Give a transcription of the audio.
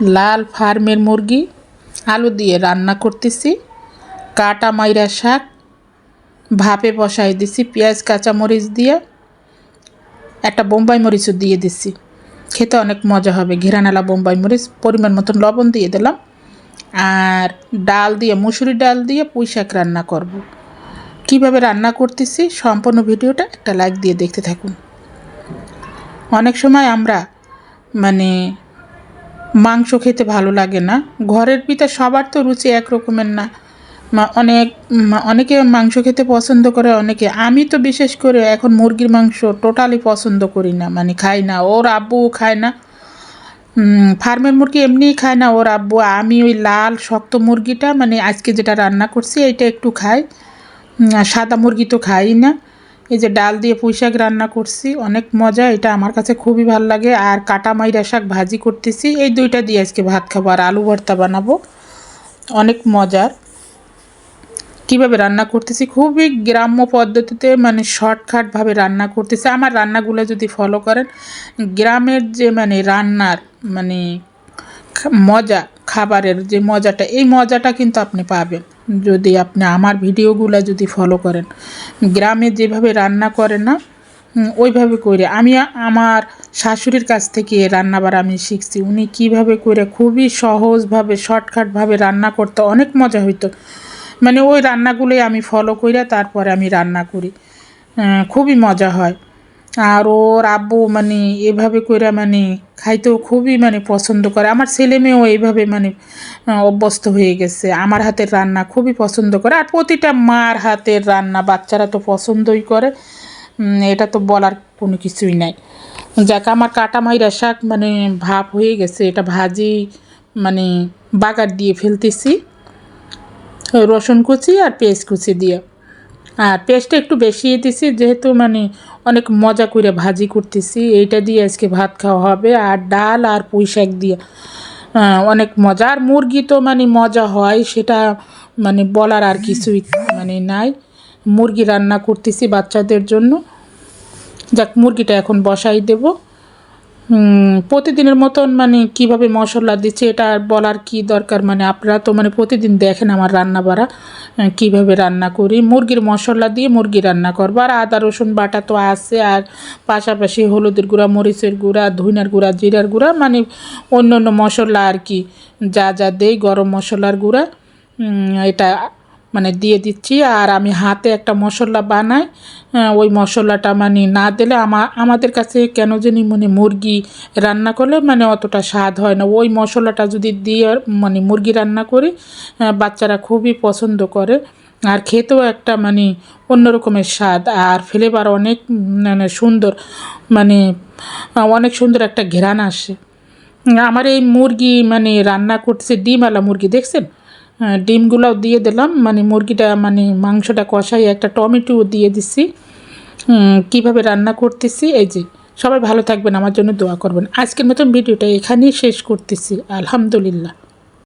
লাল ফার্মের মুরগি, আলু দিয়ে রান্না করতেছি, কাটা মাইরা শাক, ভাপে বসাই দিছি, পেঁয়াজ, কাঁচামরিচ দিয়ে, একটা বোম্বাই মরিচও দিয়ে দিছি। খেতে অনেক মজা হবে। ঘেরানালা বোম্বাই মরিচ, পরিমাণ মতন লবণ দিয়ে দিলাম। আর ডাল দিয়ে মুসুরি ডাল দিয়ে পুঁই শাক রান্না করব। কীভাবে রান্না করতেছি সম্পূর্ণ ভিডিওটা একটা লাইক দিয়ে দেখতে থাকুন। অনেক সময় আমরা মানে মাংস খেতে ভালো লাগে না। ঘরের পিতা সবার তো রুচি এক রকমের না অনেক অনেকে মাংস খেতে পছন্দ করে, অনেকে। আমি তো বিশেষ করে এখন মুরগির মাংস টোটালি পছন্দ করি না। মানে খাই না, ওর আব্বু খায় না। ফার্মের মুরগি এমনিই খায় না ওর আব্বু। আমি ওই লাল, শক্ত মুরগিটা মানে আজকে যেটা রান্না করছি এটা একটু খাই। সাদা মুরগি তো খাই না। এই যে ডাল দিয়ে পুঁই শাক রান্না করছি, অনেক মজা, এটা আমার কাছে খুবই ভালো লাগে। আর কাটা মাইরা শাক ভাজি করতেছি, এই দুইটা দিয়ে আজকে ভাত খাব আর আলু ভর্তা বানাবো। অনেক মজার। কীভাবে রান্না করতেছি? খুবই গ্রাম্য পদ্ধতিতে মানে শর্টকাটভাবে রান্না করতেছি। আমার রান্নাগুলো যদি ফলো করেন, গ্রামের যে মানে রান্নার মানে মজা, খাবারের যে মজাটা, এই মজাটা কিন্তু আপনি পাবেন। যদি আপনি আমার ভিডিওগুলো যদি ফলো করেন। গ্রামে যেভাবে রান্না করে না ওইভাবে করে। আমি আমার শাশুড়ির কাছ থেকে রান্নাবার আমি শিখছি। উনি কীভাবে করে খুবই সহজভাবে শর্টকাটভাবে রান্না করতে, অনেক মজা হইতো। মানে ওই রান্নাগুলোই আমি ফলো কইরা তারপরে আমি রান্না করি। খুবই মজা হয়। আর ওর আব্বু মানে এভাবে কইরা মানে খাইতেও খুবই মানে পছন্দ করে। আমার ছেলে মেয়েও এইভাবে মানে অভ্যস্ত হয়ে গেছে। আমার হাতের রান্না খুবই পছন্দ করে। আর প্রতিটা মার হাতের রান্না বাচ্চারা তো পছন্দই করে। এটা তো বলার কোনো কিছুই নাই। যাক, আমার কাটা মাইরা শাক মানে ভাপ হয়ে গেছে। এটা ভাজি মানে বাগার দিয়ে ফেলতেছি। রসুন কুচি আর পেঁয়াজ কুচি দিয়ে। আর পেঁয়াজটা একটু বেশি দিছি, যেহেতু মানে অনেক মজা করে ভাজি করতেছি। এইটা দিয়ে আজকে ভাত খাওয়া হবে, আর ডাল আর পুঁই শাক দিয়ে। অনেক মজা। আর মুরগি তো মানে মজা হয়, সেটা মানে বলার আর কিছুই মানে নাই। মুরগি রান্না করতেছি বাচ্চাদের জন্য। যাক, মুরগিটা এখন বসাই দেবো। প্রতিদিনের মতন মানে কীভাবে মশলা দিচ্ছে এটা বলার কি দরকার? মানে আপনারা তো মানে প্রতিদিন দেখেন আমার রান্না বাড়া কীভাবে রান্না করি। মুরগির মশলা দিয়ে মুরগি রান্না করব। আর আদা, রসুন, বাটা তো আছে। আর পাশাপাশি হলুদের গুঁড়া, মরিচের গুঁড়া, ধইনার গুঁড়া, জিরার গুঁড়া মানে অন্য অন্য মশলা আর কি, যা যা দেই, গরম মশলার গুঁড়া এটা মানে দিয়ে দিচ্ছি, আর আমি হাতে একটা মশলা বানাই। ওই মশলাটা মানে না দিলে আমা, আমাদের কাছে কেন জানি মানে মুরগি রান্না করলে মানে অতটা স্বাদ হয় না। ওই মশলাটা যদি দিয়ে মানে মুরগি রান্না করি বাচ্চারা খুবই পছন্দ করে। আর খেতেও একটা মানে অন্য রকমের স্বাদ, আর ফ্লেভার অনেক মানে সুন্দর মানে অনেক সুন্দর একটা ঘেরান আসে। আমার এই মুরগি মানে রান্না করতেছে ডিমওয়ালা মুরগি, দেখছেন? হ্যাঁ, ডিমগুলোও দিয়ে দিলাম। মানে মুরগিটা মানে মাংসটা কষাই একটা টমেটো দিয়ে দিছি। কীভাবে রান্না করতেছি এই যে সবাই ভালো থাকবেন আমার জন্য দোয়া করবেন। আজকের মতন ভিডিওটা এখানেই শেষ করতেছি। আলহামদুলিল্লাহ।